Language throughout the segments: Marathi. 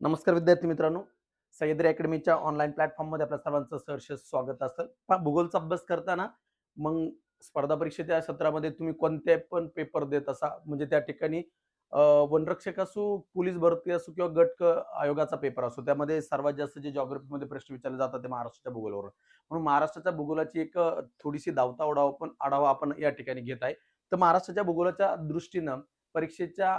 नमस्कार विद्यार्थी मित्रांनो. सह्याद्री अकॅडमीच्या ऑनलाईन प्लॅटफॉर्ममध्ये आपल्या सर्वांचं सहर्ष स्वागत असेल भूगोलचा अभ्यास करताना मग स्पर्धा परीक्षेच्या सत्रामध्ये तुम्ही कोणते पण पेपर देत असा. म्हणजे त्या ठिकाणी वनरक्षक असो पोलीस भरती असो किंवा गट आयोगाचा पेपर असो त्यामध्ये सर्वात जास्त जे geography प्रश्न विचारले जातात ते महाराष्ट्राच्या भूगोलावर म्हणून महाराष्ट्राच्या भूगोलाची एक थोडीशी धावता ओढावा पण आढावा आपण या ठिकाणी घेत आहे. तर महाराष्ट्राच्या भूगोलाच्या दृष्टीनं परीक्षेच्या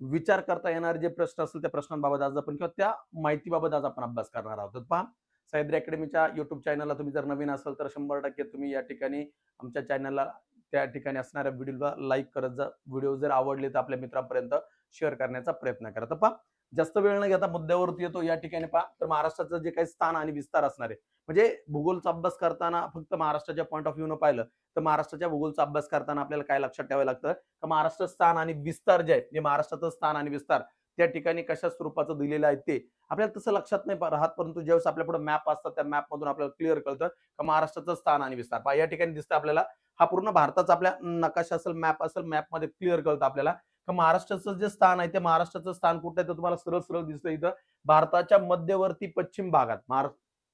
विचार करता येणारे जे प्रश्न असतील त्या प्रश्नांबाबत आज आपण किंवा त्या माहितीबाबत आज आपण अभ्यास करणार आहोत. पहा सह्याद्री अकॅडमीच्या युट्यूब चॅनलला तुम्ही जर नवीन असाल तर शंभर टक्के तुम्ही या ठिकाणी आमच्या चॅनलला त्या ठिकाणी असणाऱ्या व्हिडिओला लाईक करत जा. व्हिडिओ जर आवडले तर आपल्या मित्रांपर्यंत शेअर करण्याचा प्रयत्न करा. तर पहा जास्त वेळ न घेता मुद्द्यावरती येतो. या ठिकाणी पहा तर महाराष्ट्राचं जे काही स्थान आणि विस्तार असणार आहे म्हणजे भूगोलचा अभ्यास करताना फक्त महाराष्ट्राच्या पॉईंट ऑफ व्ह्यू पाहिलं तर महाराष्ट्राच्या भूगोलचा अभ्यास करताना आपल्याला काय लक्षात ठेवावं लागतं? का महाराष्ट्र स्थान आणि विस्तार जे आहे जे महाराष्ट्राचं स्थान आणि विस्तार त्या ठिकाणी कशा स्वरूपाचं दिलेलं आहे ते आपल्याला तसं लक्षात नाही राहत परंतु ज्यावेळेस आपल्या पुढे मॅप असतात त्या मॅप मधून आपल्याला क्लिअर कळतं का महाराष्ट्राचं स्थान आणि विस्तार. पहा या ठिकाणी दिसतं आपल्याला हा पूर्ण भारताचा आपल्या नकाशा असेल मॅप असेल मॅपमध्ये क्लिअर कळतं आपल्याला. का महाराष्ट्राचं जे स्थान आहे ते महाराष्ट्राचं स्थान कुठं आहे तर तुम्हाला सरळ सरळ दिसतं इथं. भारताच्या मध्यवर्ती पश्चिम भागात महारा-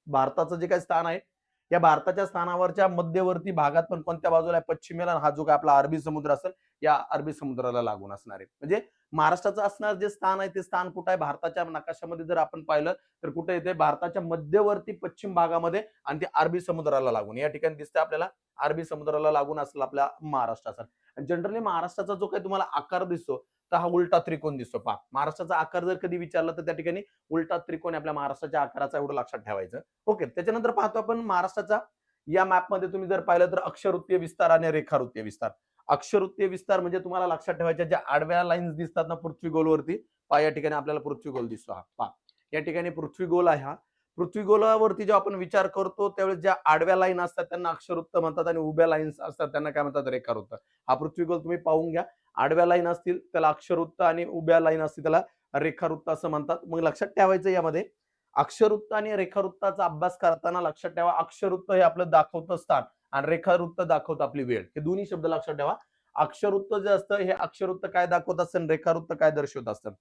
भारताचं जे काही स्थान आहे या भारताच्या स्थानावरच्या मध्यवर्ती भागात पण कोणत्या बाजूला आहे? पश्चिमेला हा जो काय आपला अरबी समुद्र असेल या अरबी समुद्राला लागून असणार आहे. म्हणजे महाराष्ट्राचं असणार जे स्थान आहे ते स्थान कुठं आहे? भारताच्या नकाशामध्ये जर आपण पाहिलं तर कुठे येते भारताच्या मध्यवर्ती पश्चिम भागामध्ये आणि ते अरबी समुद्राला लागून. या ठिकाणी दिसते आपल्याला अरबी समुद्राला लागून असेल आपल्या महाराष्ट्राचा. जनरली महाराष्ट्राचा जो काही तुम्हाला आकार दिसतो तर हा उलटा त्रिकोण दिसतो. पा महाराष्ट्राचा आकार जर कधी विचारला तर त्या ठिकाणी उलटा त्रिकोण आपल्या महाराष्ट्राच्या आकाराचा एवढं लक्षात ठेवायचं. ओके त्याच्यानंतर पाहतो आपण महाराष्ट्राचा या मॅपमध्ये तुम्ही जर पाहिलं तर अक्षरवृत्तीय विस्तार आणि रेखावृत्तीय विस्तार. अक्षरवृत्तीय विस्तार म्हणजे तुम्हाला लक्षात ठेवायच्या ज्या आडव्या लाईन्स दिसतात ना पृथ्वी गोलवरती पा या ठिकाणी आपल्याला पृथ्वी गोल दिसतो हा. पा या ठिकाणी पृथ्वी गोल आहे हा. पृथ्वी गोलावरती जेव्हा आपण विचार करतो त्यावेळेस ज्या आडव्या लाईन असतात त्यांना अक्षरवृत्त म्हणतात आणि उभ्या लाईन्स असतात त्यांना काय म्हणतात? रेखावृत्त. हा पृथ्वी गोल तुम्ही पाहून घ्या. आडव्या लाईन असतील त्याला अक्षरवृत्त आणि उभ्या लाईन असतील त्याला रेखावृत्त असं म्हणतात. मग लक्षात ठेवायचं यामध्ये. अक्षरवृत्त आणि रेखावृत्ताचा अभ्यास करताना लक्षात ठेवा अक्षरवृत्त हे आपलं दाखवतं स्थान आणि रेखावृत्त दाखवतं आपली वेळ. हे दोन्ही शब्द लक्षात ठेवा. अक्षरवृत्त जे असतं हे अक्षरवृत्त काय दाखवत असतं आणि रेखावृत्त काय दर्शवत असतं?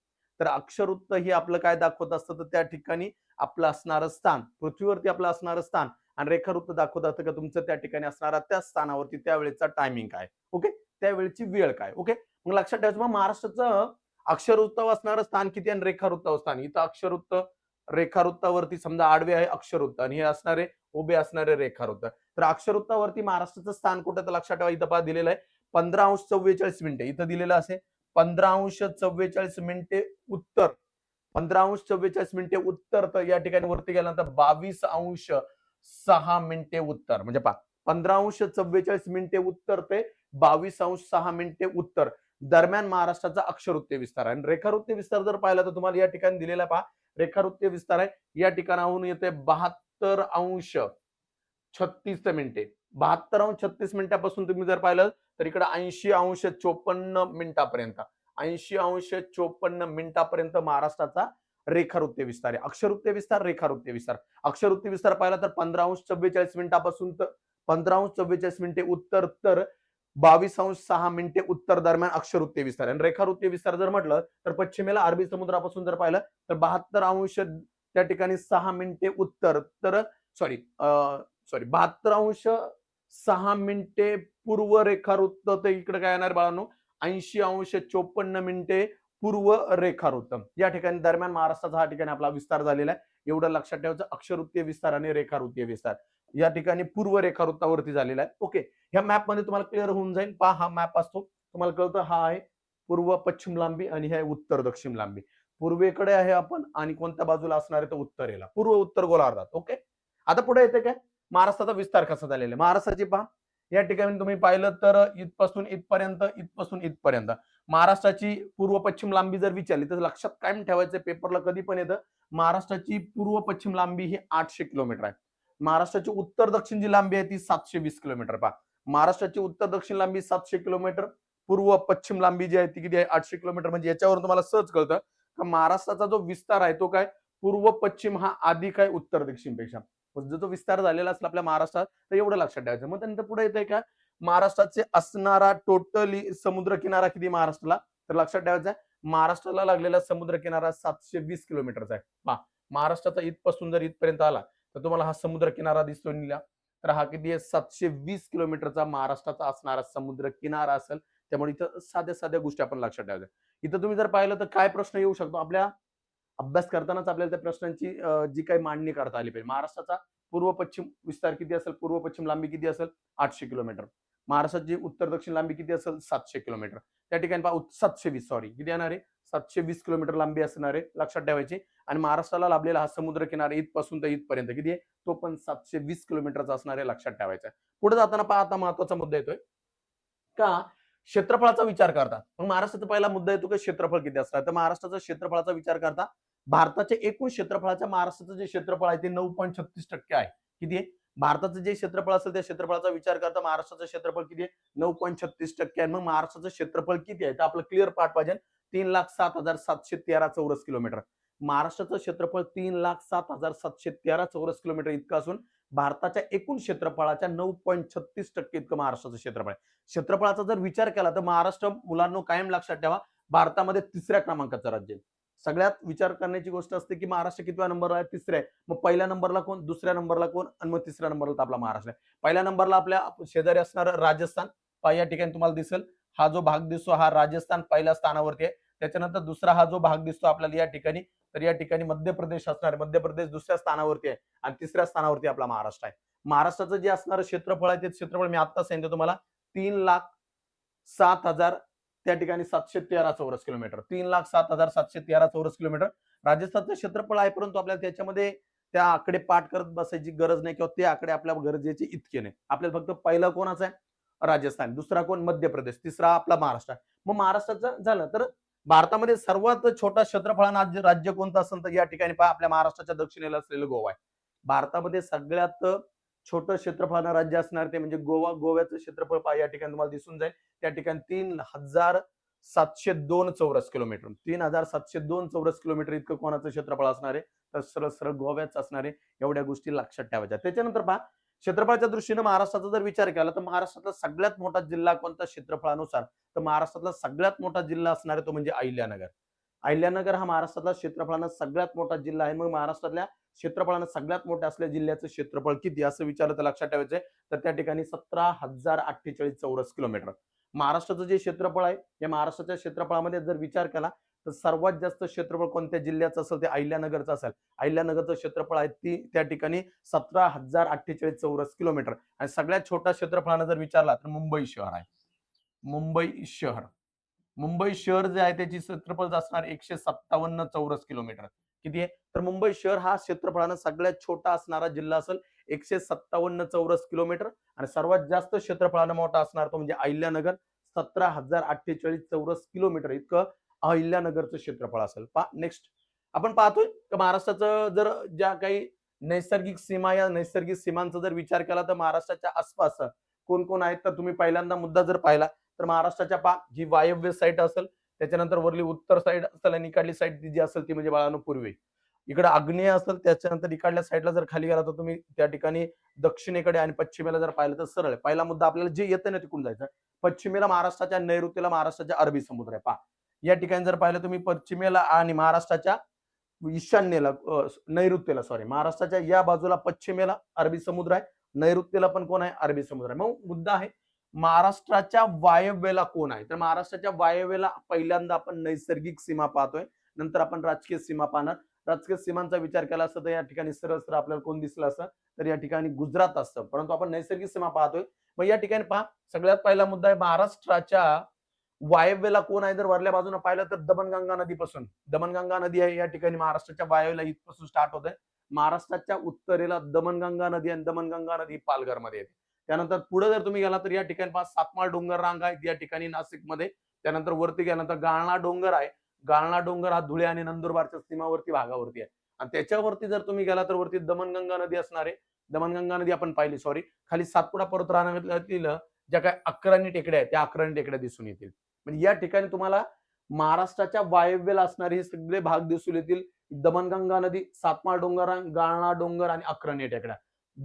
तर अक्षरवृत्त हे आपलं काय दाखवत असतं? तर त्या ठिकाणी आपलं असणारं स्थान पृथ्वीवरती आपलं असणारं स्थान आणि रेखावृत्त दाखवत असतं का? तुमचं त्या ठिकाणी असणारा त्या स्थानावरती त्यावेळेचा टायमिंग काय? ओके त्यावेळेची वेळ काय? ओके मग लक्षात ठेवायचं मग महाराष्ट्राचं अक्षरवृत्तावर असणारं स्थान किती आणि रेखावृत्तावर स्थान? इथं अक्षरवृत्त रेखावृत्तावरती समजा आडवे आहे अक्षरवृत्त आणि हे असणारे उभे असणारे रेखावृत्त तर अक्षरवृत्तावरती महाराष्ट्राचं स्थान कुठं? तर लक्षात ठेवा इथं पहा दिलेलं आहे पंधरा अंश चव्वेचाळीस मिनिटे. इथं दिलेलं असे पंधरा अंश चव्वेचाळीस मिनिटे उत्तर. पंधरा अंश चव्वेचाळीस मिनिटे उत्तर तर या ठिकाणी वरती गेल्यानंतर बावीस अंश सहा मिनिटे उत्तर. म्हणजे पहा पंधरा अंश चव्वेचाळीस मिनिटे उत्तर ते बावीस अंश सहा मिनिटे उत्तर. दरम्यान महाराष्ट्राचा अक्षरवृत्तीय विस्तार आहे. आणि रेखावृत्तीय विस्तार जर पाहिला तर तुम्हाला या ठिकाणी दिलेला आहे पहा. रेखावृत्तीय विस्तार आहे. या ठिकाणाहून येते बहात्तर अंश छत्तीस मिनिटे. बहात्तर अंश छत्तीस मिनिटापासून तुम्ही जर पाहिलं तर इकडे ऐंशी अंश चोपन्न मिनिटापर्यंत. ऐंशी अंश चोपन्न मिनिटापर्यंत महाराष्ट्राचा रेखावृत्तीय विस्तार आहे. अक्षरवृत्तीय विस्तार रेखावृत्तीय विस्तार. अक्षरवृत्तीय विस्तार पाहिला तर पंधरा अंश चव्वेचाळीस मिनिटापासून तर पंधरा अंश चव्वेचाळीस मिनिटे उत्तर तर बावीस अंश सहा मिनिटे उत्तर दरम्यान अक्षरवृत्तीय विस्तार. आणि रेखावृत्तीय विस्तार जर म्हटलं तर पश्चिमेला अरबी समुद्रापासून जर पाहिलं तर बहात्तर अंश त्या ठिकाणी सहा मिनिटे उत्तर तर सॉरी सॉरी बहात्तर अंश सहा मिनिटे पूर्व रेखावृत्त तर इकडे काय येणार बाळांनो? ऐंशी अंश चोपन्न मिनिटे पूर्व रेखावृत्त या ठिकाणी दरम्यान महाराष्ट्राचा हा ठिकाणी आपला विस्तार झालेला आहे. एवढं लक्षात ठेवायचं अक्षरवृत्तीय विस्तार आणि रेखावृत्तीय विस्तार. या ठिकाणी पूर्व रेखावृत्तावरती झालेला आहे. ओके ह्या मॅपमध्ये तुम्हाला क्लिअर होऊन जाईल. पहा हा मॅप असतो. तुम्हाला कळतं हा आहे पूर्व पश्चिम लांबी आणि हे उत्तर दक्षिण लांबी. पूर्वेकडे आहे आपण आणि कोणत्या बाजूला असणार आहे तर उत्तरेला पूर्व उत्तर गोलार्धात. ओके आता पुढे येते काय? महाराष्ट्राचा विस्तार कसा झालेला आहे? महाराष्ट्राची पहा. या ठिकाणी तुम्ही पाहिलं तर इथपासून इथपर्यंत इथपासून इथपर्यंत. महाराष्ट्राची पूर्व पश्चिम लांबी जर विचारली तर लक्षात कायम ठेवायचं पेपरला कधी पण येतं. महाराष्ट्राची पूर्व पश्चिम लांबी ही आठशे किलोमीटर आहे. महाराष्ट्राची उत्तर दक्षिण जी लांबी आहे ती सातशे वीस किलोमीटर. पहा महाराष्ट्राची उत्तर दक्षिण लांबी सातशे किलोमीटर पूर्व पश्चिम लांबी जी आहे ती किती आहे? आठशे किलोमीटर. म्हणजे याच्यावर तुम्हाला सहज कळतं का महाराष्ट्राचा जो विस्तार आहे तो काय? पूर्व पश्चिम हा अधिक आहे उत्तर दक्षिणपेक्षा. जो विस्तार झालेला असेल आपल्या महाराष्ट्रात तर एवढं लक्षात ठेवायचं. मग त्यानंतर पुढे येते का? महाराष्ट्राचे असणारा टोटली समुद्र किनारा किती महाराष्ट्राला? तर लक्षात ठेवायचं आहे महाराष्ट्राला लागलेला समुद्र किनारा सातशे वीस किलोमीटरचा आहे. पहा महाराष्ट्राचा इथपासून जर इथपर्यंत आला तर तुम्हाला हा समुद्र किनारा दिसतो निला तर हा किती आहे? सातशे वीस किलोमीटरचा महाराष्ट्राचा असणारा समुद्र किनारा असेल. त्यामुळे इथं साध्या साध्या गोष्टी आपण लक्षात ठेवायच्या. इथं तुम्ही जर पाहिलं तर काय प्रश्न येऊ शकतो? आपल्या अभ्यास करतानाच आपल्याला त्या प्रश्नांची जी काही मांडणी करता आली पाहिजे. महाराष्ट्राचा पूर्व पश्चिम विस्तार किती असेल? पूर्व पश्चिम लांबी किती असेल? आठशे किलोमीटर. महाराष्ट्राची उत्तर दक्षिण लांबी किती असेल? सातशे किलोमीटर. त्या ठिकाणी पहा सातशे वीस सॉरी किती येणार आहे? सातशे वीस किलोमीटर लांबी असणार आहे लक्षात ठेवायची. आणि महाराष्ट्राला लाभलेला हा समुद्र किनारा इथपासून तर इथपर्यंत किती आहे? तो पण सातशे वीस किलोमीटरचा असणार आहे लक्षात ठेवायचा आहे. पुढे जाताना पहा आता महत्त्वाचा मुद्दा येतोय. का? क्षेत्रफळाचा विचार करता. मग महाराष्ट्राचा पहिला मुद्दा येतो की क्षेत्रफळ किती असणार? तर महाराष्ट्राचा क्षेत्रफळाचा विचार करता भारताच्या एकूण क्षेत्रफळाच्या महाराष्ट्राचं जे क्षेत्रफळ आहे ते नऊ पॉईंट छत्तीस टक्के आहे. किती आहे? भारताचं जे क्षेत्रफळ असेल त्या क्षेत्रफळाचा विचार करता महाराष्ट्राचं क्षेत्रफळ किती आहे? नऊ पॉईंट छत्तीस टक्के आहे. मग महाराष्ट्राचं क्षेत्रफळ किती आहे? तर आपलं क्लिअर पाठ पाहिजे. तीन लाख सात हजार सातशे तेरा चौरस किलोमीटर. महाराष्ट्राचं क्षेत्रफळ तीन लाख सात हजार सातशे तेरा चौरस किलोमीटर इतकं असून भारताच्या एकूण क्षेत्रफळाच्या नऊ पॉईंट छत्तीस टक्के इतकं महाराष्ट्राचं क्षेत्रफळ आहे. क्षेत्रफळाचा जर विचार केला तर महाराष्ट्र मुलांना कायम लक्षात ठेवा भारतामध्ये तिसऱ्या क्रमांकाचं राज्य आहे. सगळ्यात विचार करण्याची गोष्ट असते की महाराष्ट्र कितव्या नंबरला आहे? तिसऱ्या आहे. मग पहिल्या नंबरला कोण? दुसऱ्या नंबरला कोण? आणि मग तिसऱ्या नंबरला तर आपला महाराष्ट्र आहे. पहिल्या नंबरला आपल्या शेजारी असणार राजस्थान. पहा या ठिकाणी तुम्हाला दिसेल. हा जो भाग दिसतो हा राजस्थान पहिल्या स्थानावरती आहे. त्याच्यानंतर दुसरा हा जो भाग दिसतो आपल्याला या ठिकाणी तर या ठिकाणी मध्य प्रदेश असणार मध्य प्रदेश दुसऱ्या स्थानावरती आहे आणि तिसऱ्या स्थानावरती आपला महाराष्ट्र आहे. महाराष्ट्राचं जे असणारं क्षेत्रफळ आहे ते क्षेत्रफळ मी आता सांगितलं तुम्हाला. तीन लाख सात हजार त्या ठिकाणी सातशे तेरा चौरस किलोमीटर. तीन लाख सात हजार सातशे तेरा चौरस किलोमीटर. राजस्थानचं क्षेत्रफळ आहे परंतु आपल्याला त्याच्यामध्ये त्या आकडे पाठ करत बसायची गरज नाही किंवा ते आकडे आपल्या गरजेचे इतके नाही. आपल्याला फक्त पहिला कोणाचा आहे? राजस्थान. दुसरा कोण? मध्य प्रदेश. तिसरा आपला महाराष्ट्र. मग महाराष्ट्राचं झालं तर भारतामध्ये सर्वात छोटा क्षेत्रफळानं राज्य राज्य कोणतं असेल तर या ठिकाणी पहा आपल्या महाराष्ट्राच्या दक्षिणेला असलेलं गोवा आहे. भारतामध्ये सगळ्यात छोटं क्षेत्रफळानं राज्य असणार ते म्हणजे गोवा गोव्याचं क्षेत्रफळ या ठिकाणी तुम्हाला दिसून जाईल. त्या ठिकाणी तीन हजार सातशे दोन चौरस किलोमीटर. तीन हजार सातशे दोन चौरस किलोमीटर इतकं कोणाचं क्षेत्रफळ असणार आहे? तर सरळ सरळ गोव्याचं असणार आहे. एवढ्या गोष्टी लक्षात ठेवायच्या. त्याच्यानंतर पहा क्षेत्रफळाच्या दृष्टीने महाराष्ट्राचा जर विचार केला तर महाराष्ट्रातला सगळ्यात मोठा जिल्हा कोणता क्षेत्रफळानुसार? तर महाराष्ट्रातला सगळ्यात मोठा जिल्हा असणार आहे तो म्हणजे अहिल्यानगर. अहिल्यानगर हा महाराष्ट्रातला क्षेत्रफळानं सगळ्यात मोठा जिल्हा आहे. मग महाराष्ट्रातल्या क्षेत्रफळानं सगळ्यात मोठ्या असलेल्या जिल्ह्याचं क्षेत्रफळ किती असं विचारलं तर लक्षात ठेवायचंय. तर त्या ठिकाणी सतरा हजार अठ्ठेचाळीस चौरस किलोमीटर. महाराष्ट्राचं जे क्षेत्रफळ आहे या महाराष्ट्राच्या क्षेत्रफळामध्ये जर विचार केला तर सर्वात जास्त क्षेत्रफळ कोणत्या जिल्ह्याचं असेल ते अहिल्यानगरचं असेल. अहिल्यानगरचं क्षेत्रफळ आहे ती त्या ठिकाणी सतरा हजार अठ्ठेचाळीस चौरस किलोमीटर. आणि सगळ्यात छोट्या क्षेत्रफळानं जर विचारला तर मुंबई शहर आहे. मुंबई शहर. मुंबई शहर जे आहे त्याची क्षेत्रफळ असणार एकशे सत्तावन्न चौरस किलोमीटर. किती आहे? तर मुंबई शहर हा क्षेत्रफळानं सगळ्यात छोटा असणारा जिल्हा असेल एकशे सत्तावन्न चौरस किलोमीटर आणि सर्वात जास्त क्षेत्रफळानं मोठा असणार तो म्हणजे अहिल्यानगर सतरा हजार अठ्ठेचाळीस चौरस किलोमीटर. इतकं अहिल्यानगरचं क्षेत्रफळ असेल. पा नेक्स्ट आपण पाहतोय महाराष्ट्राचं जर ज्या काही नैसर्गिक सीमा या नैसर्गिक सीमांचा जर विचार केला तर महाराष्ट्राच्या आसपास कोण कोण आहेत? तर तुम्ही पहिल्यांदा मुद्दा जर पाहिला तर महाराष्ट्राच्या पा जी वायव्य साईट असेल त्याच्यानंतर वरली उत्तर साईड असेल आणि इकडली साईड जी असेल ती म्हणजे बाळानं पूर्वी. इकडे आग्नेय असेल त्याच्यानंतर इकडल्या साईडला जर खाली गेला तर तुम्ही त्या ठिकाणी दक्षिणेकडे आणि पश्चिमेला जर पाहिलं तर सरळ. आहे. पहिला मुद्दा आपल्याला जे येतं ना तिकडून जायचं. पश्चिमेला महाराष्ट्राच्या नैऋत्येला महाराष्ट्राच्या अरबी समुद्र आहे. पहा. या ठिकाणी जर पाहिलं तुम्ही पश्चिमेला आणि महाराष्ट्राच्या ईशान्येला नैऋत्येला सॉरी महाराष्ट्राच्या या बाजूला पश्चिमेला अरबी समुद्र आहे. नैऋत्येला पण कोण आहे? अरबी समुद्र आहे. मग मुद्दा आहे महाराष्ट्राच्या वायव्येला कोण आहे? तर महाराष्ट्राच्या वायव्येला पहिल्यांदा आपण नैसर्गिक सीमा पाहतोय. नंतर आपण राजकीय सीमा पाहणार. राजकीय सीमांचा विचार केला असता तर या ठिकाणी सरळ सरळ आपल्याला कोण दिसलं असतं तर या ठिकाणी गुजरात असतं. परंतु आपण नैसर्गिक सीमा पाहतोय. मग या ठिकाणी पहा. सगळ्यात पहिला मुद्दा आहे महाराष्ट्राच्या वायव्येला कोण आहे? जर वरल्या बाजूने पाहिलं तर दमनगंगा नदीपासून. दमनगंगा नदी आहे. या ठिकाणी महाराष्ट्राच्या वायव्येला इथपासून स्टार्ट होत आहे महाराष्ट्राच्या उत्तरेला दमनगंगा नदी आणि दमनगंगा नदी पालघरमध्ये येते त्यानंतर पुढे जर तुम्ही गेला तर या ठिकाणी पहा सातमाळ डोंगर रांग आहेत या ठिकाणी नाशिकमध्ये. त्यानंतर वरती गेल्यानंतर गाळणा डोंगर आहे. गाळणा डोंगर हा धुळे आणि नंदुरबारच्या सीमावर्ती भागावरती आहे. आणि त्याच्यावरती जर तुम्ही गेला तर वरती दमनगंगा नदी असणार आहे. दमनगंगा नदी आपण पाहिली सॉरी खाली सातपुडा पर्वत रांगातील ज्या काही अकरानी टेकड्या आहेत त्या अकरानी टेकड्या दिसून येतील. म्हणजे या ठिकाणी तुम्हाला महाराष्ट्राच्या वायव्येला असणारे हे सगळे भाग दिसून येतील. दमनगंगा नदी सातमाळ डोंगर गाळणा डोंगर आणि अकरणी टेकड्या.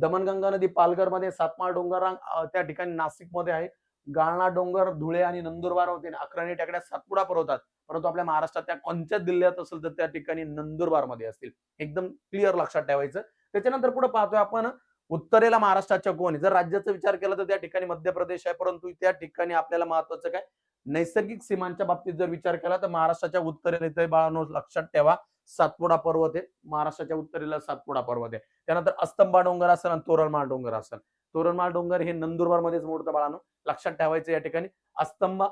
दमनगंगा नदी पालघरमध्ये सातमाळ डोंगररांग त्या ठिकाणी नाशिकमध्ये आहे. गाळणा डोंगर धुळे आणि नंदुरबार होते. आणि टेकड्या सातपुडा होतात परंतु आपल्या महाराष्ट्रात त्या कोणत्या जिल्ह्यात असेल तर त्या ठिकाणी नंदुरबारमध्ये असतील. एकदम क्लिअर लक्षात ठेवायचं. त्याच्यानंतर पुढे पाहतोय आपण उत्तरेला महाराष्ट्राच्या कोण जर राज्याचा विचार केला तर त्या ठिकाणी मध्य प्रदेश आहे परंतु त्या ठिकाणी आपल्याला महत्वाचं काय? नैसर्गिक सीमांच्या बाबतीत जर विचार केला तर महाराष्ट्राच्या उत्तरेला इथे बाळानो लक्षात ठेवा. सातपुडा पर्वत आहे. महाराष्ट्राच्या उत्तरेला सातपुडा पर्वत आहे. त्यानंतर अस्तंबा डोंगर असेल आणि तोरणमाळ डोंगर असेल. तोरणमाळ डोंगर हे नंदुरबार मध्येच मोडतं बाळानो. लक्षात ठेवायचं या ठिकाणी. अस्तंबा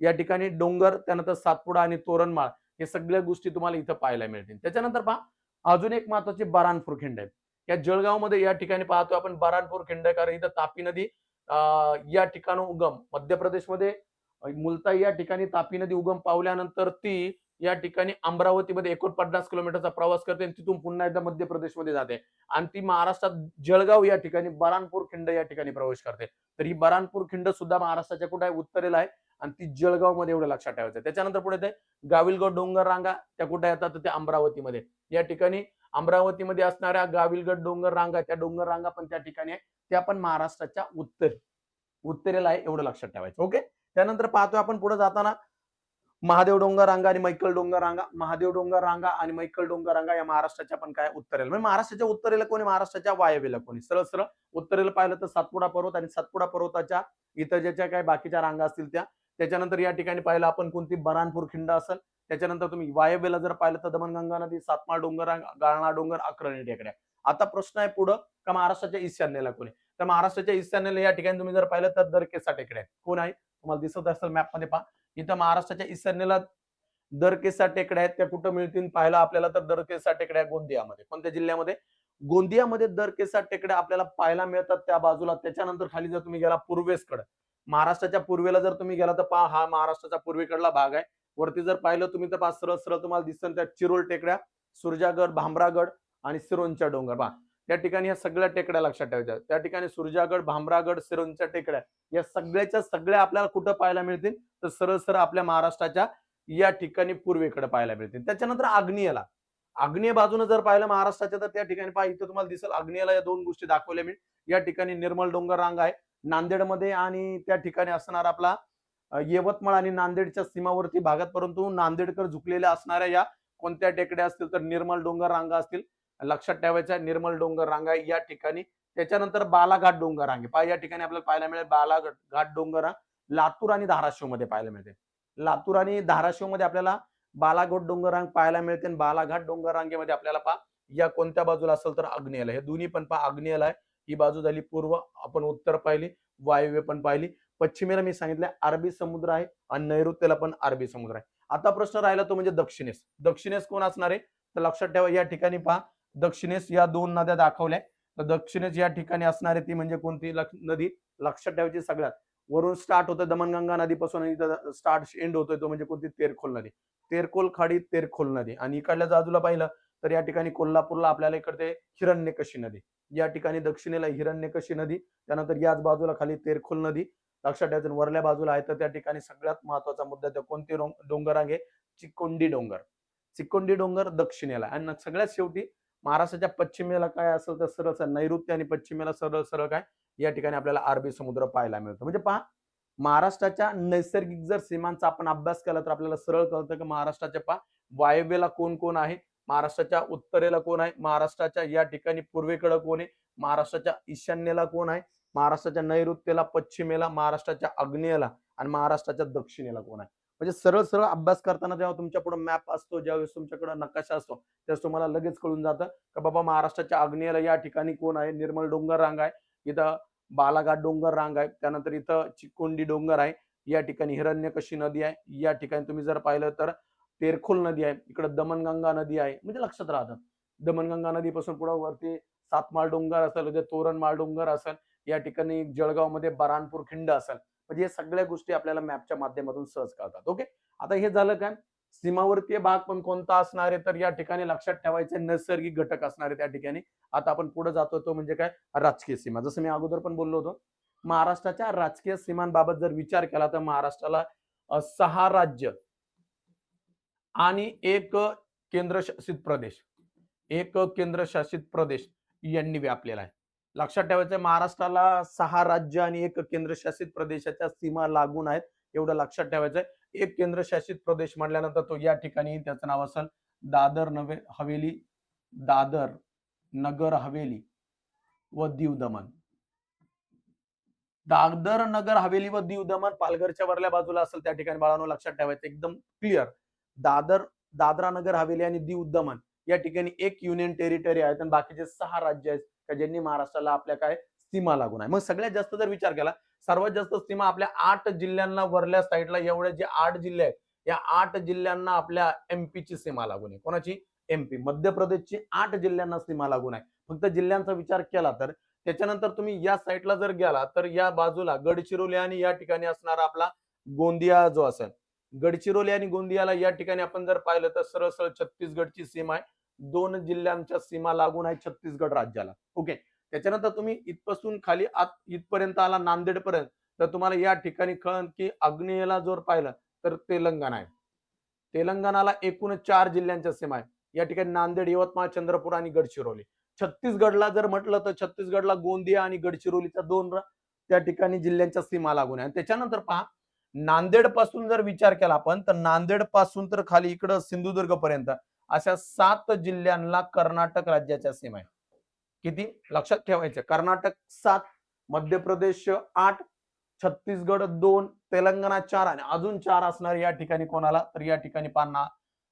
या ठिकाणी डोंगर त्यानंतर सातपुडा आणि तोरणमाळ हे सगळ्या गोष्टी तुम्हाला इथं पाहायला मिळतील. त्याच्यानंतर पहा अजून एक महत्वाची बरानपूर खिंड आहे. या जळगावमध्ये या ठिकाणी पाहतो आपण बारानपूर खिंड इथं तापी नदी या ठिकाण उगम. मध्य प्रदेशमध्ये मुलता या ठिकाणी तापी नदी उगम पावल्यानंतर ती या ठिकाणी अमरावतीमध्ये एकोणपन्नास किलोमीटरचा प्रवास करते आणि तिथून पुन्हा एकदा मध्य प्रदेशमध्ये जाते. आणि ती महाराष्ट्रात जळगाव या ठिकाणी बरानपूर खिंड या ठिकाणी प्रवेश करते. तर ही बरानपूर खिंड सुद्धा महाराष्ट्राच्या कुठे आहे? उत्तरेला आहे. आणि ती जळगावमध्ये एवढं लक्षात ठेवायचं त्याच्यानंतर पुढे ते गाविलगड डोंगर रांगा त्या कुठे येतात? तर त्या अमरावतीमध्ये. या ठिकाणी अमरावतीमध्ये असणाऱ्या गाविलगड डोंगर रांगा त्या डोंगर रांगा पण त्या ठिकाणी आहे त्या पण महाराष्ट्राच्या उत्तर. उत्तरेला आहे एवढं लक्षात ठेवायचं ओके? त्यानंतर पाहतोय आपण पुढे जाताना महादेव डोंगर रांगा आणि मैकल डोंगर रांगा. महादेव डोंगर रांगा आणि मैकल डोंगर रांगा या महाराष्ट्राच्या पण काय उत्तरेला? म्हणजे महाराष्ट्राच्या उत्तरेला कोणी महाराष्ट्राच्या वायव्येला कोणी? सरळ सरळ. उत्तरेला पाहिलं तर सातपुडा पर्वत आणि सातपुडा पर्वताच्या इतर ज्याच्या काय बाकीच्या रांगा असतील त्या त्याच्यानंतर या ठिकाणी पाहिलं आपण कोणती? बरानपूर खिंड असेल त्याच्यानंतर तुम्ही वायव्यला जर पाहिलं तर दमणगंगा नदी सातमाळ डोंगर गाळणा डोंगर अकरणी टेकड्या. आता प्रश्न आहे पुढं का महाराष्ट्राच्या ईशान्येला कोणी? तर महाराष्ट्राच्या ईशान्येला या ठिकाणी तुम्ही जर पाहिलं तर दरकेसा टेकड्या आहेत. कोण आहे? तुम्हाला दिसत असेल मॅपमध्ये पहा. इथं महाराष्ट्राच्या ईशान्येला दरकेसा टेकड्या आहेत. त्या कुठं मिळतील पाहायला आपल्याला तर दरकेसा टेकड्या गोंदियामध्ये. कोणत्या जिल्ह्यामध्ये? गोंदियामध्ये दरकेसा टेकड्या आपल्याला पाहायला मिळतात त्या बाजूला. त्याच्यानंतर खाली जर तुम्ही गेला पूर्वेसकडे. महाराष्ट्राच्या पूर्वेला जर तुम्ही गेला तर पहा हा महाराष्ट्राचा पूर्वेकडला भाग आहे. वरती जर पाहिलं तुम्ही तर पाच सरळ सरळ तुम्हाला दिसतं त्या चिरोल टेकड्या सुरजागड भामरागड आणि सिरोंच्या डोंगर. पहा त्या ठिकाणी या सगळ्या टेकड्या लक्षात ठेवायच्या. त्या ठिकाणी सुरजागड भामरागड सिरोंच्या टेकड्या या सगळ्याच्या सगळ्या आपल्याला कुठं पाहायला मिळतील? तर सरळ सरळ आपल्या महाराष्ट्राच्या या ठिकाणी पूर्वेकडे पाहायला मिळतील. त्याच्यानंतर आग्नेयला. आग्नेय बाजूने जर पाहिलं महाराष्ट्राच्या तर त्या ठिकाणी पहा इथं तुम्हाला दिसेल आग्नेयला या दोन गोष्टी दाखवल्या मी. या ठिकाणी निर्मल डोंगर रांग आहे. नांदेडमध्ये आणि त्या ठिकाणी असणार आपला यवतमाळ आणि नांदेडच्या सीमावर्ती भागात परंतु नांदेडकर झुकलेल्या असणाऱ्या या कोणत्या टेकड्या असतील तर निर्मल डोंगर रांगा असतील. लक्षात ठेवायच्या निर्मल डोंगर रांगा या ठिकाणी. त्याच्यानंतर बालाघाट डोंगर रांगे. पहा या ठिकाणी आपल्याला पाहायला मिळेल बालाघाट घाट डोंगर लातूर आणि धाराशिवमध्ये पाहायला मिळते. लातूर आणि धाराशिवमध्ये आपल्याला बालाघाट डोंगर रांग पाहायला मिळते आणि बालाघाट डोंगर रांगेमध्ये आपल्याला पहा या कोणत्या बाजूला असेल तर आग्नेयला हे दोन्ही पण पहा आग्नेयला आहे ही बाजू झाली पूर्व आपण उत्तर पाहिली वायव्य पण पाहिली. पश्चिमेला मी सांगितलं अरबी समुद्र आहे आणि नैऋत्येला पण अरबी समुद्र आहे. आता प्रश्न राहिला तो म्हणजे दक्षिणेस. दक्षिणेस कोण असणार आहे? तर लक्षात ठेवा या ठिकाणी पहा. दक्षिणेस या दोन नद्या दाखवल्या. तर दक्षिणेस या ठिकाणी असणारी ती म्हणजे कोणती? लक्ष- नदी. लक्षात ठेवायची सगळ्यात. वरून स्टार्ट होतं दमणगंगा नदीपासून स्टार्ट एंड होतोय तो म्हणजे कोणती? तेरखोल नदी. तेरखोल खाडी तेरखोल नदी. आणि इकडल्या बाजूला पाहिलं तर या ठिकाणी कोल्हापूरला आपल्याला इकडे हिरण्यकशी नदी. या ठिकाणी दक्षिणेला हिरण्यकशी नदी. त्यानंतर याच बाजूला खाली तेरखोल नदी. लक्षात ठेवायचं वरल्या बाजूला आहे तर त्या ठिकाणी सगळ्यात महत्त्वाचा मुद्दा त्या कोणती डोंगर आहे? चिकोंडी डोंगर. चिकोंडी डोंगर दक्षिणेला आणि सगळ्यात शेवटी महाराष्ट्राच्या पश्चिमेला काय असेल तर सरळ सरळ नैऋत्य आणि पश्चिमेला सरळ सरळ काय? या ठिकाणी आपल्याला अरबी समुद्र पाहायला मिळतो. म्हणजे पहा महाराष्ट्राच्या नैसर्गिक जर सीमांचा आपण अभ्यास केला तर आपल्याला सरळ कळतं की महाराष्ट्राच्या पहा वायव्येला कोण कोण आहे? महाराष्ट्राच्या उत्तरेला कोण आहे? महाराष्ट्राच्या या ठिकाणी पूर्वेकडे कोण आहे? महाराष्ट्राच्या ईशान्येला कोण आहे? महाराष्ट्राच्या नैऋत्येला पश्चिमेला महाराष्ट्राच्या आग्नेयेला आणि महाराष्ट्राच्या दक्षिणेला कोण आहे? म्हणजे सरळ सरळ अभ्यास करताना जेव्हा तुमच्यापुढे मॅप असतो ज्यावेळेस तुमच्याकडे नकाशा असतो त्यावेळेस तुम्हाला लगेच कळून जातं का बाबा महाराष्ट्राच्या आग्नेयेला या ठिकाणी कोण आहे? निर्मल डोंगर रांग आहे. इथं बालाघाट डोंगर रांग आहे. त्यानंतर इथं चिकोंडी डोंगर आहे. या ठिकाणी हिरण्यकशी नदी आहे. या ठिकाणी तुम्ही जर पाहिलं तर तेरखोल नदी आहे. इकडे दमणगंगा नदी आहे. म्हणजे लक्षात राहतं. दमणगंगा नदीपासून पुढे वरती सातमाळ डोंगर असेल उद्या तोरणमाळ डोंगर असेल या ठिकाणी जळगावमध्ये बरानपूर खिंड असेल. म्हणजे या सगळ्या गोष्टी आपल्याला मॅपच्या माध्यमातून सहज कळतात ओके आता हे झालं काय? सीमावर्तीय भाग पण कोणता असणार आहे? तर या ठिकाणी लक्षात ठेवायचे नैसर्गिक घटक असणार आहे त्या ठिकाणी. आता आपण पुढे जातो तो म्हणजे काय? राजकीय सीमा. जसं मी अगोदर पण बोललो होतो. महाराष्ट्राच्या राजकीय सीमांबाबत जर विचार केला तर महाराष्ट्राला सहा राज्य आणि एक केंद्रशासित प्रदेश. एक केंद्रशासित प्रदेश यांनी व्यापलेला आहे. लक्षात ठेवायचं महाराष्ट्राला सहा राज्य आणि एक केंद्रशासित प्रदेशाच्या सीमा लागून आहेत एवढं लक्षात ठेवायचंय. एक केंद्रशासित प्रदेश म्हटल्यानंतर तो या ठिकाणी त्याचं नाव असेल दादर नवे हवेली दादर नगर हवेली व दीव दमन. दादर नगर हवेली व दीव दमन पालघरच्या वरल्या बाजूला असेल त्या ठिकाणी बाळांनो लक्षात ठेवायचं एकदम क्लिअर दादर दादरा नगर हवेली आणि दीव दमन या ठिकाणी एक युनियन टेरिटरी आहेत आणि बाकीचे सहा राज्य आहेत. का ज्यांनी महाराष्ट्राला आपल्या काय सीमा लागून आहे मग सगळ्यात जास्त जर विचार केला सर्वात जास्त सीमा आपल्या आठ जिल्ह्यांना वरल्या साईडला एवढे जे आठ जिल्हे आहेत या आठ जिल्ह्यांना आपल्या एमपी ची सीमा लागून आहे कोणाची? एमपी मध्य प्रदेशची आठ जिल्ह्यांना सीमा लागून आहे फक्त जिल्ह्यांचा विचार केला तर त्याच्यानंतर तुम्ही या साईडला जर गेला तर या बाजूला गडचिरोली आणि या ठिकाणी असणारा आपला गोंदिया जो असेल गडचिरोली आणि गोंदियाला या ठिकाणी आपण जर पाहिलं तर सरळ सरळ छत्तीसगडची सीमा आहे. दोन जिल्ह्यांच्या सीमा लागून आहे छत्तीसगड राज्याला. ओके त्याच्यानंतर तुम्ही इथपासून खाली आत इथपर्यंत आला नांदेड पर्यंत तर तुम्हाला या ठिकाणी कळन की आग्नेयला जर पाहिलं तर तेलंगणा आहे. तेलंगणाला एकूण चार जिल्ह्यांच्या सीमा आहे. या ठिकाणी नांदेड यवतमाळ चंद्रपूर आणि गडचिरोली. छत्तीसगडला जर म्हटलं तर छत्तीसगडला गोंदिया आणि गडचिरोलीच्या दोन त्या ठिकाणी जिल्ह्यांच्या सीमा लागून आहे. त्याच्यानंतर पहा नांदेडपासून जर विचार केला आपण तर नांदेडपासून तर खाली इकडं सिंधुदुर्ग पर्यंत अशा सात जिल्ह्यांना कर्नाटक राज्याच्या सीमा आहे किती? लक्षात ठेवायचं. कर्नाटक सात मध्य प्रदेश आठ छत्तीसगड दोन तेलंगणा चार आणि अजून चार असणार या ठिकाणी कोणाला? तर या ठिकाणी पाहना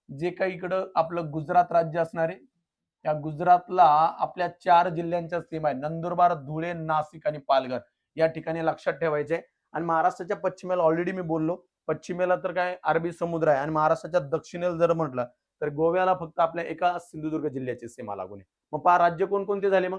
जे काही इकडं आपलं गुजरात राज्य असणार आहे त्या गुजरातला आपल्या चार जिल्ह्यांच्या सीमा आहे नंदुरबार धुळे नाशिक आणि पालघर. या ठिकाणी लक्षात ठेवायचे आणि महाराष्ट्राच्या पश्चिमेला ऑलरेडी मी बोललो. पश्चिमेला तर काय अरबी समुद्र आहे. आणि महाराष्ट्राच्या दक्षिणेला जर म्हटलं तर गोव्याला फक्त आपल्या एका सिंधुदुर्ग जिल्ह्याची सीमा लागून आहे. मग पहा राज्य कोणकोणते झाले मग?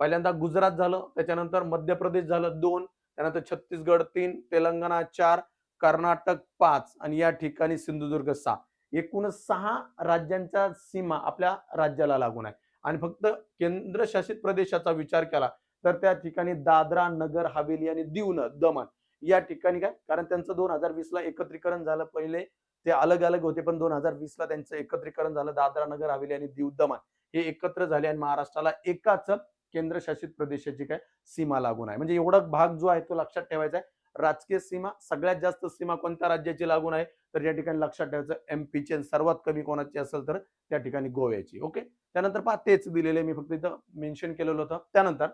पहिल्यांदा गुजरात झालं त्याच्यानंतर मध्य प्रदेश झालं दोन त्यानंतर छत्तीसगड तीन तेलंगणा चार कर्नाटक पाच आणि या ठिकाणी सिंधुदुर्ग सहा. एकूण सहा राज्यांच्या सीमा आपल्या राज्याला लागून आहे. आणि फक्त केंद्रशासित प्रदेशाचा विचार केला तर त्या ठिकाणी दादरा नगर हवेली आणि दीव दमन या ठिकाणी काय? कारण त्यांचं दोन हजार वीस ला एकत्रीकरण झालं पहिले. ते अलग अलग होते पण दोन हजार वीस ला त्यांचं एकत्रीकरण झालं. दादरा नगर हवेली आणि दीव दमन हे एकत्र झाले आणि महाराष्ट्राला एकाच केंद्रशासित प्रदेशाची काय सीमा लागून आहे. म्हणजे एवढा भाग जो आहे तो लक्षात ठेवायचा आहे. राजकीय सीमा सगळ्यात जास्त सीमा कोणत्या राज्याची लागून आहे? तर या ठिकाणी लक्षात ठेवायचं एमपीची आणि सर्वात कमी कोणाची असेल तर त्या ठिकाणी गोव्याची. ओके? त्यानंतर पहा तेच दिलेले मी फक्त इथं मेन्शन केलेलं होतं. त्यानंतर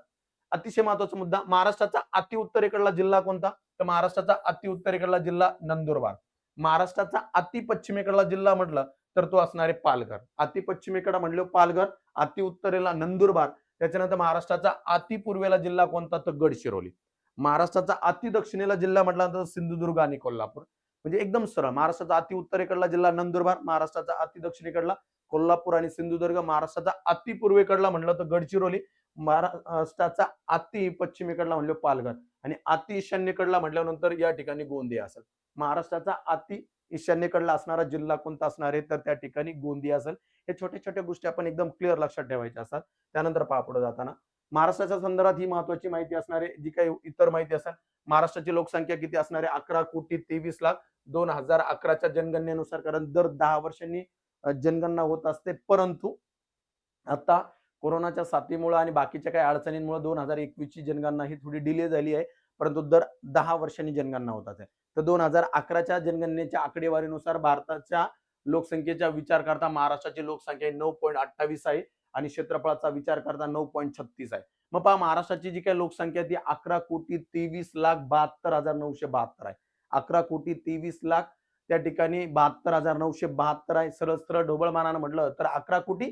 अतिशय महत्त्वाचा मुद्दा महाराष्ट्राचा अति उत्तरेकडला जिल्हा कोणता? तर महाराष्ट्राचा अति उत्तरेकडला जिल्हा नंदुरबार. महाराष्ट्राचा अति पश्चिमेकडला जिल्हा म्हटलं तर तो असणारे पालघर. अति पश्चिमेकडे म्हणलं पालघर अति उत्तरेला नंदुरबार त्याच्यानंतर महाराष्ट्राचा अति पूर्वेला जिल्हा कोणता तर गडचिरोली. महाराष्ट्राचा अति दक्षिणेला जिल्हा म्हटल्यानंतर सिंधुदुर्ग आणि कोल्हापूर. म्हणजे एकदम सरळ महाराष्ट्राचा अति उत्तरेकडला जिल्हा नंदुरबार महाराष्ट्राचा अति दक्षिणेकडला कोल्हापूर आणि सिंधुदुर्ग महाराष्ट्राचा अति पूर्वेकडला म्हणलं तर गडचिरोली महाराष्ट्राचा अति पश्चिमेकडला म्हणलं पालघर आणि अति ईशान्येकडला म्हटल्यानंतर या ठिकाणी गोंदिया असेल. महाराष्ट्राचा अति ईशान्येकडला असणारा जिल्हा कोणता असणार आहे? तर त्या ठिकाणी गोंदिया असेल. हे छोट्या छोट्या गोष्टी आपण एकदम क्लिअर लक्षात ठेवायच्या असतात. त्यानंतर पहा पुढे जाताना. महाराष्ट्राच्या संदर्भात ही महत्वाची माहिती असणार आहे जी काही इतर माहिती असेल महाराष्ट्राची लोकसंख्या किती असणार आहे? अकरा कोटी तेवीस लाख दोन हजार अकराच्या जनगणनेनुसार कारण दर दहा वर्षांनी जनगणना होत असते. परंतु आता कोरोनाच्या साथीमुळे आणि बाकीच्या काही अडचणींमुळे दोन हजार एकवीस ची जनगणना ही थोडी डिले झाली आहे. परंतु दर दहा वर्षांनी जनगणना होत आहे तर दोन हजार अकराच्या जनगणनेच्या आकडेवारीनुसार भारताच्या लोकसंख्येचा विचार करता महाराष्ट्राची लोकसंख्या नऊ पॉईंट अठ्ठावीस आहे आणि क्षेत्रफळाचा विचार करता नऊ पॉईंट छत्तीस आहे. मग पहा महाराष्ट्राची जी काही लोकसंख्या आहे ती अकरा कोटी तेवीस लाख बहात्तर हजार नऊशे बहात्तर आहे. अकरा कोटी तेवीस लाख त्या ठिकाणी बहात्तर हजार नऊशे बहात्तर आहे. सरळ सरळ ढोबळमानानं म्हटलं तर अकरा कोटी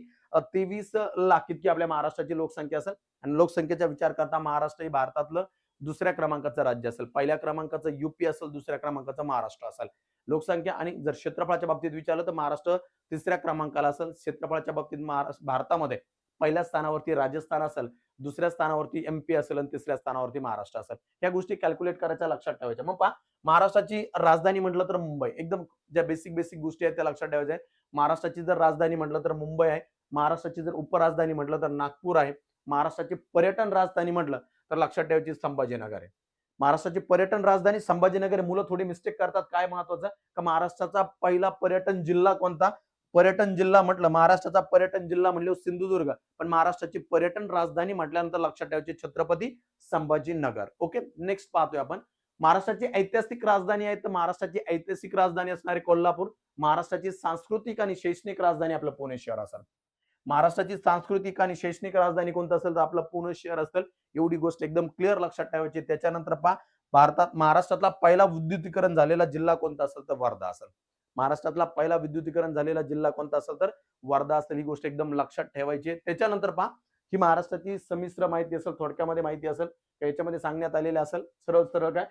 तेवीस लाख इतकी आपल्या महाराष्ट्राची लोकसंख्या असेल. आणि लोकसंख्येचा विचार करता महाराष्ट्र हे भारतातलं दुसऱ्या क्रमांकाचं राज्य असेल पहिल्या क्रमांकाचं युपी असेल दुसऱ्या क्रमांकाचं महाराष्ट्र असेल. लोकसंख्या आणि जर क्षेत्रफळाच्या बाबतीत विचारलं तर महाराष्ट्र तिसऱ्या क्रमांकाला असेल क्षेत्रफळाच्या बाबतीत महाराष्ट्र भारतामध्ये पहिल्या स्थानावरती राजस्थान असेल दुसऱ्या स्थानावरती एमपी असेल आणि तिसऱ्या स्थानावरती महाराष्ट्र असेल. या गोष्टी कॅल्क्युलेट करायच्या लक्षात ठेवायच्या. मग पहा महाराष्ट्राची राजधानी म्हटलं तर मुंबई. एकदम ज्या बेसिक बेसिक गोष्टी आहेत त्या लक्षात ठेवायच्या आहे महाराष्ट्राची जर राजधानी म्हटलं तर मुंबई आहे. महाराष्ट्राची जर उपराजधानी म्हटलं तर नागपूर आहे. महाराष्ट्राची पर्यटन राजधानी म्हटलं तर लक्षात ठेवायची संभाजीनगर आहे. महाराष्ट्राची पर्यटन राजधानी संभाजीनगर आहे. मुलं थोडी मिस्टेक करतात काय महत्वाचं? का महाराष्ट्राचा पहिला पर्यटन जिल्हा कोणता? पर्यटन जिल्हा म्हटलं महाराष्ट्राचा पर्यटन जिल्हा म्हणले सिंधुदुर्ग. पण महाराष्ट्राची पर्यटन राजधानी म्हटल्यानंतर लक्षात ठेवायची छत्रपती संभाजीनगर. ओके नेक्स्ट पाहतोय आपण. महाराष्ट्राची ऐतिहासिक राजधानी आहे तर महाराष्ट्राची ऐतिहासिक राजधानी असणारे कोल्हापूर. महाराष्ट्राची सांस्कृतिक आणि शैक्षणिक राजधानी आपलं पुणे शहर असेल. महाराष्ट्राची सांस्कृतिक आणि शैक्षणिक राजधानी कोणतं असेल तर आपलं पुणे शहर असेल. एवढी गोष्ट एकदम क्लिअर लक्षात ठेवायची. त्याच्यानंतर पहा भारतात महाराष्ट्रातला पहिला विद्युतीकरण झालेला जिल्हा कोणता असेल तर वर्धा असेल. महाराष्ट्रातला पहिला विद्युतीकरण झालेला जिल्हा कोणता असेल तर वर्धा असेल. ही गोष्ट एकदम लक्षात ठेवायची. त्याच्यानंतर पहा ही महाराष्ट्राची संमिश्र माहिती असेल थोडक्यामध्ये माहिती असेल याच्यामध्ये सांगण्यात आलेले असेल सरळ सरळ काय?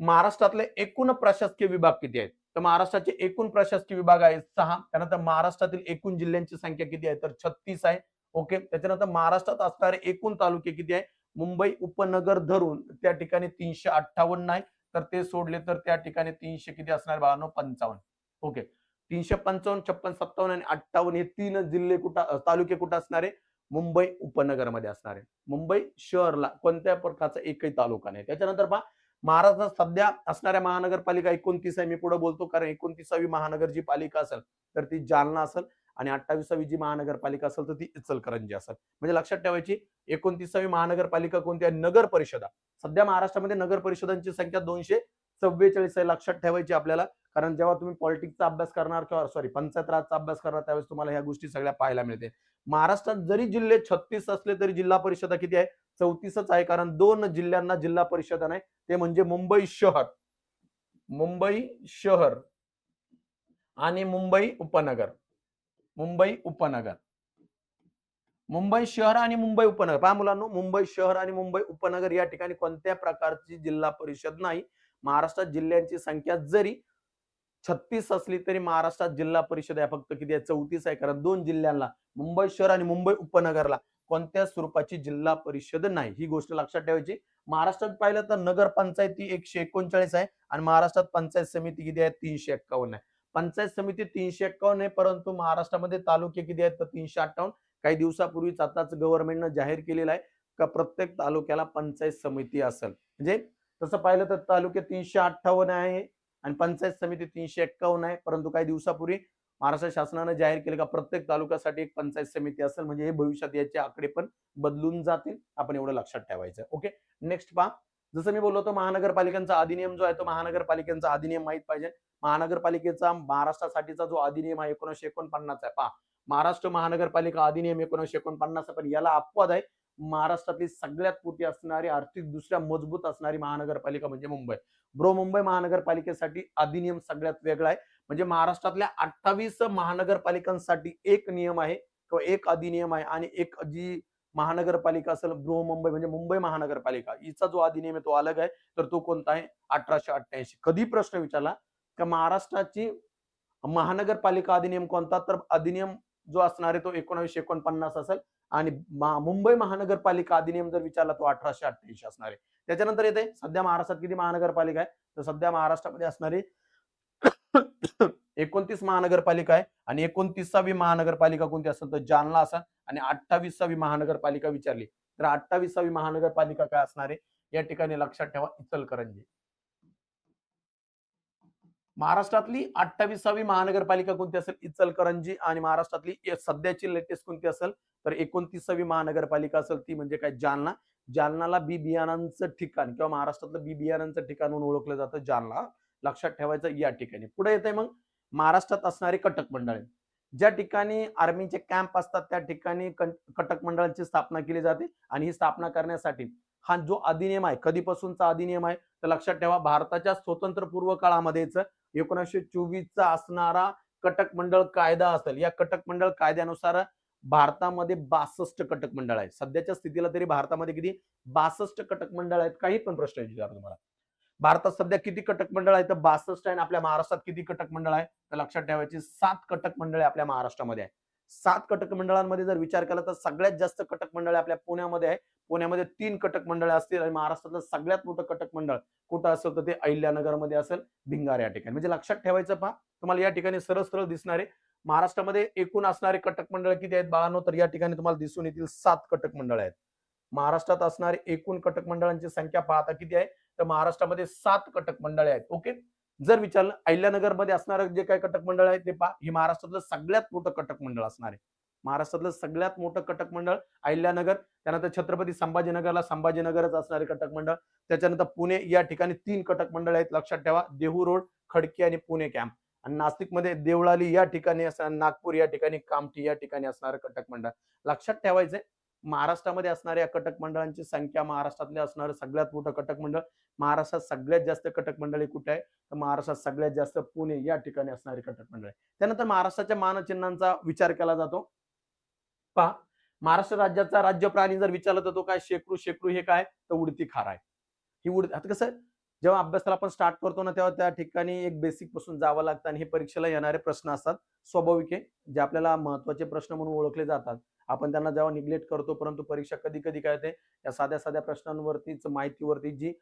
महाराष्ट्रातले एकूण प्रशासकीय विभाग किती आहेत? तर महाराष्ट्राचे एकूण प्रशासकीय विभाग आहेत सहा. त्यानंतर महाराष्ट्रातील एकूण जिल्ह्यांची संख्या किती आहे? तर छत्तीस आहे. ओके. त्याच्यानंतर महाराष्ट्रात असणारे एकूण तालुके किती आहे? मुंबई उपनगर धरून त्या ठिकाणी तीनशे अठ्ठावन्न आहे. तर ते सोडले तर त्या ठिकाणी तीनशे किती असणार बाळांनो पंचावन्न. ओके. तीनशे पंचावन्न छप्पन सत्तावन्न आणि अठ्ठावन्न हे तीन जिल्हे कुठं तालुके कुठं असणार आहे? मुंबई उपनगरमध्ये असणार आहे. मुंबई शहरला कोणत्या प्रकारचा एकही तालुका नाही. त्याच्यानंतर पहा महाराष्ट्रात सध्या असणाऱ्या महानगरपालिका एकोणतीस आहे मी पुढे बोलतो कारण एकोणतीसावी महानगर जी पालिका असेल तर ती जालना असेल आणि अठ्ठावीसावी जी महानगरपालिका असेल तर ती इचलकरंजी असेल. म्हणजे लक्षात ठेवायची एकोणतीसावी महानगरपालिका कोणती आहे? नगर परिषदा. सध्या महाराष्ट्रामध्ये नगर परिषदांची संख्या दोनशे चव्वेचाळीस आहे लक्षात ठेवायची आपल्याला. कारण जेव्हा तुम्ही पॉलिटिक्सचा अभ्यास करणार किंवा सॉरी पंचायत राजचा अभ्यास करणार त्यावेळेस तुम्हाला ह्या गोष्टी सगळ्या पाहायला मिळते महाराष्ट्रात जरी जिल्हे छत्तीस असले तरी जिल्हा परिषदा किती आहे? चौतीसच आहे कारण दोन जिल्ह्यांना जिल्हा परिषद नाही ते म्हणजे मुंबई शहर. मुंबई शहर आणि मुंबई उपनगर. मुंबई उपनगर. मुंबई शहर आणि मुंबई उपनगर. पहा मुलांनो मुंबई शहर आणि मुंबई उपनगर या ठिकाणी कोणत्या प्रकारची जिल्हा परिषद नाही? महाराष्ट्रात जिल्ह्यांची संख्या जरी छत्तीस असली तरी महाराष्ट्रात जिल्हा परिषद आहे. फक्त किती आहे? चौतीस आहे. कारण दोन जिल्ह्यांना मुंबई शहर आणि मुंबई उपनगरला. कोणत्या स्वरूपाची जिल्हा परिषद नाही? ही गोष्ट लक्षात ठेवायची. महाराष्ट्रात पाहिलं तर नगर पंचायती एकशे एकोणचाळीस आहे आणि महाराष्ट्रात पंचायत समिती किती आहे? तीनशे एक्कावन्न आहे. पंचायत समिती तीनशे एक्कावन्न आहे परंतु महाराष्ट्रामध्ये तालुके किती आहेत? तर तीनशे अठ्ठावन्न. काही दिवसापूर्वीच आताच गव्हर्नमेंटनं जाहीर केलेलं आहे का प्रत्येक तालुक्याला पंचायत समिती असेल. म्हणजे तसं पाहिलं तर तालुके तीनशे अठ्ठावन्न आहे आणि पंचायत समिती तीनशे एक्कावन्न आहे परंतु काही दिवसापूर्वी महाराष्ट्र शासनानं जाहीर केले का प्रत्येक तालुक्यासाठी एक पंचायत समिती असेल म्हणजे हे भविष्यात याचे आकडे पण बदलून जातील. आपण एवढं लक्षात ठेवायचं. ओके? नेक्स्ट पहा. जसं मी बोललो होतो महानगरपालिकांचा अधिनियम जो आहे तो महानगरपालिकेचा अधिनियम माहीत पाहिजे. महानगरपालिकेचा महाराष्ट्रासाठीचा जो अधिनियम आहे एकोणीशे एकोणपन्नास आहे. पहा. महाराष्ट्र महानगरपालिका अधिनियम एकोणीशे एकोणपन्नास पण याला अपवाद आहे. महाराष्ट्रातली सगळ्यात मोठी असणारी आर्थिक दुसऱ्या मजबूत असणारी महानगरपालिका म्हणजे मुंबई. ब्रो मुंबई महानगरपालिकेसाठी अधिनियम सगळ्यात वेगळा आहे. म्हणजे महाराष्ट्रातल्या अठ्ठावीस महानगरपालिकांसाठी एक नियम आहे किंवा एक अधिनियम आहे आणि एक जी महानगरपालिका असेल बृहमुंबई म्हणजे मुंबई महानगरपालिका. हिचा जो अधिनियम आहे तो अलग आहे. तर तो कोणता आहे? अठराशे अठ्ठ्याऐंशी. कधी प्रश्न विचारला? का महाराष्ट्राची महानगरपालिका अधिनियम कोणता? तर अधिनियम जो असणार आहे तो एकोणावीसशे एकोणपन्नास असेल आणि मुंबई महानगरपालिका अधिनियम जर विचारला तो अठराशे अठ्ठ्याऐंशी असणार आहे. त्याच्यानंतर येते सध्या महाराष्ट्रात किती महानगरपालिका आहे? तर सध्या महाराष्ट्रामध्ये असणारी एकोणतीस महानगरपालिका आहे आणि एकोणतीसावी महानगरपालिका कोणती असेल तर जालना असेल आणि अठ्ठावीसावी महानगरपालिका विचारली. तर अठ्ठावीसावी महानगरपालिका काय असणार आहे? या ठिकाणी लक्षात ठेवा इचलकरंजी. महाराष्ट्रातली अठ्ठावीसावी महानगरपालिका कोणती असेल? इचलकरंजी आणि महाराष्ट्रातली सध्याची लेटेस्ट कोणती असेल? तर एकोणतीसावी महानगरपालिका असेल ती म्हणजे काय? जालना. जालनाला बी बियाणांचं ठिकाण किंवा महाराष्ट्रातलं बी बियाणांचं ठिकाण म्हणून ओळखलं जातं जालना. लक्षात ठेवायचं या ठिकाणी. पुढे येते मग महाराष्ट्रात असणारे कटक मंडळे. ज्या ठिकाणी आर्मीचे कॅम्प असतात त्या ठिकाणी कटक मंडळांची स्थापना केली जाते आणि ही स्थापना करण्यासाठी हा जो अधिनियम आहे कधीपासूनचा अधिनियम आहे तर लक्षात ठेवा भारताच्या स्वतंत्रपूर्व काळामध्येच एकोणीसशे चोवीसचा असणारा कटक मंडळ कायदा असेल या कटक मंडळ कायद्यानुसार भारतामध्ये बासष्ट कटक मंडळ आहे सध्याच्या स्थितीला तरी भारतामध्ये किती बासष्ट कटक मंडळ आहेत काही पण प्रश्न विचारा तुम्हाला. भारतात सध्या किती कटक मंडळ आहे तर बासष्ट आहे आपल्या महाराष्ट्रात किती कटक मंडळ आहे? तर लक्षात ठेवायची सात कटक मंडळे आपल्या महाराष्ट्रामध्ये. आहे सात कटक मंडळांमध्ये जर विचार केला तर सगळ्यात जास्त कटक मंडळे आपल्या पुण्यामध्ये आहे. पुण्यामध्ये तीन कटक मंडळे असतील आणि महाराष्ट्रातलं सगळ्यात मोठं कटक मंडळ कुठं असेल तर ते अहिल्यानगरमध्ये असेल भिंगार या ठिकाणी. म्हणजे लक्षात ठेवायचं पहा तुम्हाला या ठिकाणी सरळ सरळ दिसणारे महाराष्ट्रामध्ये एकूण असणारे कटक मंडळ किती आहेत बाळांनो? तर या ठिकाणी तुम्हाला दिसून येतील सात कटक मंडळ आहेत. महाराष्ट्रात असणारे एकूण कटक मंडळांची संख्या पाहता किती आहे? तर महाराष्ट्रामध्ये सात कटक मंडळे आहेत. ओके? जर विचारलं अहिल्यानगरमध्ये असणारं जे काही कटक मंडळ आहे ते पहा. हे महाराष्ट्रातलं सगळ्यात मोठं कटक मंडळ असणार आहे. महाराष्ट्रातलं सगळ्यात मोठं कटक मंडळ अहिल्यानगर त्यानंतर छत्रपती संभाजीनगरला संभाजीनगरच असणारे कटक मंडळ. त्याच्यानंतर पुणे या ठिकाणी तीन कटक मंडळ आहेत. लक्षात ठेवा देहू रोड खडकी आणि पुणे कॅम्प आणि नाशिकमध्ये देवळाली या ठिकाणी असणार नागपूर या ठिकाणी कामठी या ठिकाणी असणारं कटक मंडळ. लक्षात ठेवायचंय महाराष्ट्रामध्ये असणाऱ्या कटक मंडळांची संख्या महाराष्ट्रातले असणारं सगळ्यात मोठं कटक मंडळ महाराष्ट्रात सगळ्यात जास्त कटक मंडळी कुठे आहे? तर महाराष्ट्रात सगळ्यात जास्त पुणे या ठिकाणी असणारे कटक मंडळ आहे. त्यानंतर महाराष्ट्राच्या मानचिन्हांचा विचार केला जातो. पहा महाराष्ट्र राज्याचा राज्य प्राणी जर विचारला तर तो काय शेकरू शेकरू हे काय? तर उडती खार आहे. ही उड आता कसं आहे, जेव्हा अभ्यासाला आपण स्टार्ट करतो ना तेव्हा त्या ठिकाणी एक बेसिकपासून जावं लागतं आणि हे परीक्षेला येणारे प्रश्न असतात. स्वाभाविक आहे जे आपल्याला महत्त्वाचे प्रश्न म्हणून ओळखले जातात. आपण त्यांना जेव्हा निग्लेक्ट करतो परंतु परीक्षा कधी कधी काय होते या साध्या साध्या प्रश्नांवरतीच माहितीवरती जी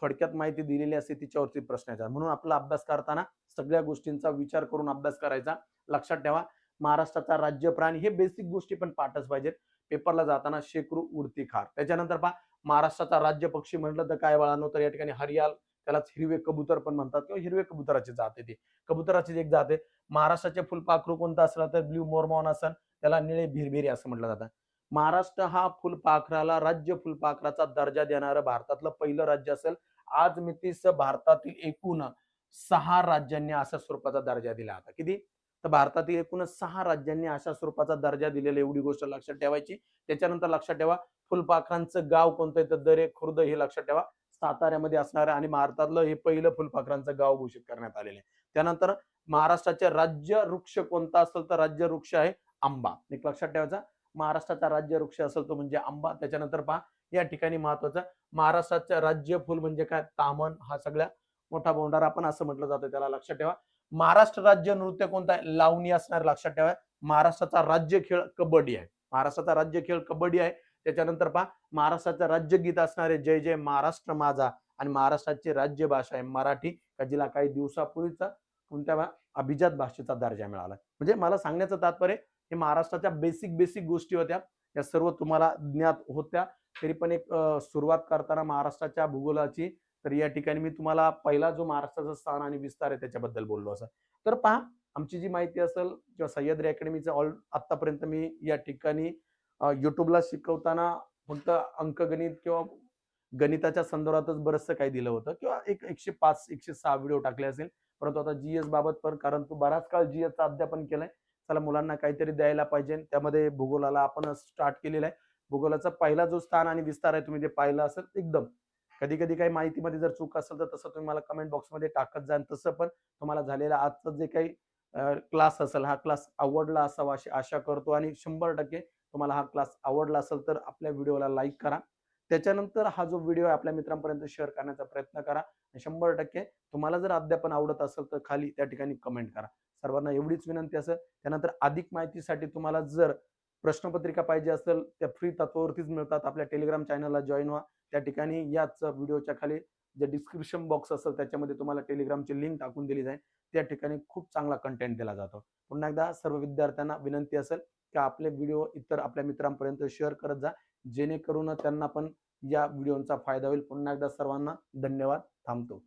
थोडक्यात माहिती दिलेली असते तिच्यावरती प्रश्न येतात. म्हणून आपला अभ्यास करताना सगळ्या गोष्टींचा विचार करून अभ्यास करायचा. लक्षात ठेवा महाराष्ट्राचा राज्य प्राणी हे बेसिक गोष्टी पण पाठच पाहिजेत. पेपरला जाताना शेकरू उडती खार. त्याच्यानंतर पहा महाराष्ट्राचा राज्य पक्षी म्हटलं तर काय बाळांनो तर या ठिकाणी हरियाल त्यालाच हिरवे कबूतर पण म्हणतात किंवा हिरवे कबुतराची जात आहे ती. कबुतराची एक जात आहे. महाराष्ट्राचे फुलपाखरू कोणतं असलं तर ब्ल्यू मोरमॉन असन त्याला निळे भिरभिरी असं म्हटलं जातं. महाराष्ट्र हा फुलपाखराला राज्य फुलपाखराचा दर्जा देणारं भारतातलं पहिलं राज्य असेल. आज मितीस भारतातील एकूण सहा राज्यांनी अशा स्वरूपाचा दर्जा दिला होता. किती? तर भारतातील एकूण सहा राज्यांनी अशा स्वरूपाचा दर्जा दिलेला एवढी गोष्ट लक्षात ठेवायची. त्याच्यानंतर लक्षात ठेवा फुलपाखरांचं गाव कोणतं आहे? तर दरे खुर्द हे लक्षात ठेवा. साताऱ्यामध्ये असणार आणि भारतातलं हे पहिलं फुलपाखरांचं गाव घोषित करण्यात आलेलं आहे. त्यानंतर महाराष्ट्राचे राज्य वृक्ष कोणता असेल? तर राज्य वृक्ष आहे. आंबा. एक लक्षात ठेवायचा. महाराष्ट्राचा राज्य वृक्ष असेल तो म्हणजे आंबा. त्याच्यानंतर पहा या ठिकाणी महत्वाचं महाराष्ट्राचं राज्य फुल म्हणजे काय? तामन हा सगळ्या मोठा बोंडारा आपण असं म्हटलं जातं. त्याला लक्षात ठेवा. महाराष्ट्र राज्य नृत्य कोणता आहे? लावणी असणार लक्षात ठेवा. महाराष्ट्राचा राज्य खेळ कबड्डी आहे. महाराष्ट्राचा राज्य खेळ कबड्डी आहे. त्याच्यानंतर पहा महाराष्ट्राचं राज्यगीत असणारे जय जय महाराष्ट्र माझा. आणि महाराष्ट्राची राज्य भाषा आहे मराठी. का जिला काही दिवसापूर्वीचा कोणत्या अभिजात भाषेचा दर्जा मिळाला. म्हणजे मला सांगण्याचं तात्पर्य हे महाराष्ट्राच्या बेसिक बेसिक गोष्टी होत्या. या सर्व तुम्हाला ज्ञात होत्या. तरी पण एक सुरुवात करताना महाराष्ट्राच्या भूगोलाची तर या ठिकाणी मी तुम्हाला पहिला जो महाराष्ट्राचा स्थान आणि विस्तार आहे त्याच्याबद्दल बोललो असं. तर पहा आमची जी माहिती असेल किंवा सह्याद्री अकॅडमीचं ऑल आतापर्यंत मी या ठिकाणी युट्यूबला शिकवताना फक्त अंकगणित किंवा गणिताच्या संदर्भातच बरंचसं काही दिलं होतं. किंवा एक एकशे पाच एकशे सहा व्हिडिओ टाकले असेल. परंतु आता जीएस बाबत पण कारण तू बराच काळ जीएसचं अध्यापन केलंय. चला मुलांना काहीतरी द्यायला पाहिजे. त्यामध्ये भूगोलाला आपण स्टार्ट केलेलं आहे. भूगोलाचा पहिला जो स्थान आणि विस्तार आहे तुम्ही जे पाहिलं असेल एकदम. कधी कधी काही माहितीमध्ये जर चूक असेल तर तसं तुम्ही मला कमेंट बॉक्समध्ये टाकत जाल तसं पण तुम्हाला झालेला आजचं जे काही क्लास असेल हा क्लास आवडला असावा अशी आशा करतो. आणि शंभर टक्के तुम्हाला हा क्लास आवडला असेल तर आपल्या व्हिडिओला लाईक करा. त्याच्यानंतर हा जो व्हिडिओ आहे आपल्या मित्रांपर्यंत शेअर करण्याचा प्रयत्न करा. आणि शंभर टक्के तुम्हाला जर अध्यापन आवडत असेल तर खाली त्या ठिकाणी कमेंट करा. सर्वांना एवढीच विनंती असेल त्यानंतर अधिक माहितीसाठी तुम्हाला जर प्रश्नपत्रिका पाहिजे असेल त्या फ्री तत्वावरतीच मिळतात. आपल्या टेलिग्राम चॅनलला जॉईन व्हा. त्या ठिकाणी याच व्हिडिओच्या खाली जे डिस्क्रिप्शन बॉक्स असेल त्याच्यामध्ये तुम्हाला टेलिग्रामची लिंक टाकून दिली जाईल. त्या ठिकाणी खूप चांगला कंटेंट दिला जातो. पुन्हा एकदा सर्व विद्यार्थ्यांना विनंती असेल की आपले व्हिडिओ इतर आपल्या मित्रांपर्यंत शेअर करत जा. जेणेकरून त्यांना पण या व्हिडिओचा फायदा होईल. पुन्हा एकदा सर्वांना धन्यवाद. थांबतो.